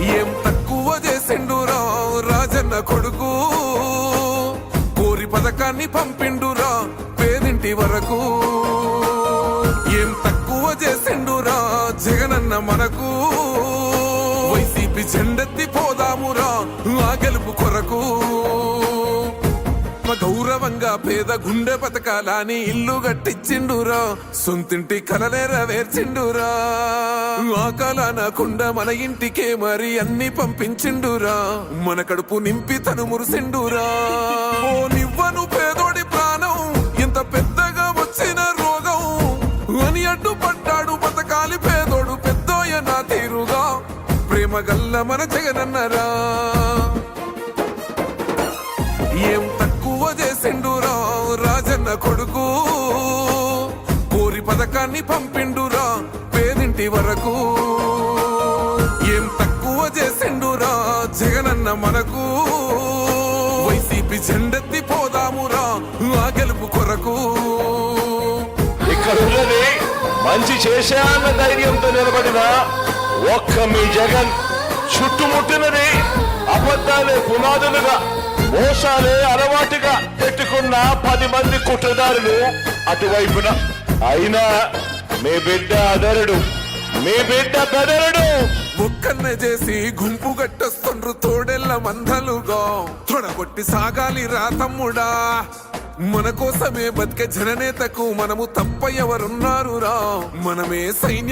ఏం తక్కువ చేసిండురా రాజన్న కొడుకు? కోరి పథకాన్ని పంపిండురా పేదింటి వరకు. ఏం తక్కువ చేసిండురా జగనన్న మనకు? వైసీపీ జెండెత్తి పోదామురా ఆ గెలుపు కొరకు. గౌరవంగా పేద గుండె పథకాలని ఇల్లు కట్టించిండురా సొంతింటి కల నెరవేర్చిండురా మన ఇంటికే మరి అన్ని పంపించిండురా. మన కడుపు నింపి తను మురిసిండురా. ఓ నివ్వను పేదోడి ప్రాణం ఇంత పెద్దగా వచ్చిన రోగం. అని అడ్డుపడ్డాడు బతకాలి పేదోడు పెద్దోయ నా తీరుగా. ప్రేమ గల్ల మన జగనన్నరా. ఏం తక్కువ చేసిండురా రాజన్న కొడుకు. కోరి పథకాన్ని పంపిండు పేదింటి వరకు ఏం తక్కువ చేసిండురా జగనన్న మనకు? వైసీపీ జెండెత్తి పోదామురా ఆ గెలుపు కొరకు. ఇక్కడ ఉన్నది మంచి చేశాన్న ధైర్యంతో నిలబడిన ఒక్క మీ జగన్ చుట్టుముట్టినది అబద్ధాలే పునాదులుగా మోసాలే అలవాటుగా పెట్టుకున్న పది మంది కుట్రదారులు అటువైపున. అయినా మీ బిడ్డ అదరుడు. మీ బిడ్డ బెదరుడు. ఒక్కన్న చేసి గుంపు గట్టొస్తుండ్రు తోడెల్ల మందలుగా. తొడగొట్టి సాగాలి రా తమ్ముడా. మన కోసమే బతికే జననేతకు మనము తప్ప ఎవరున్నారు రా మనమే సైన్యం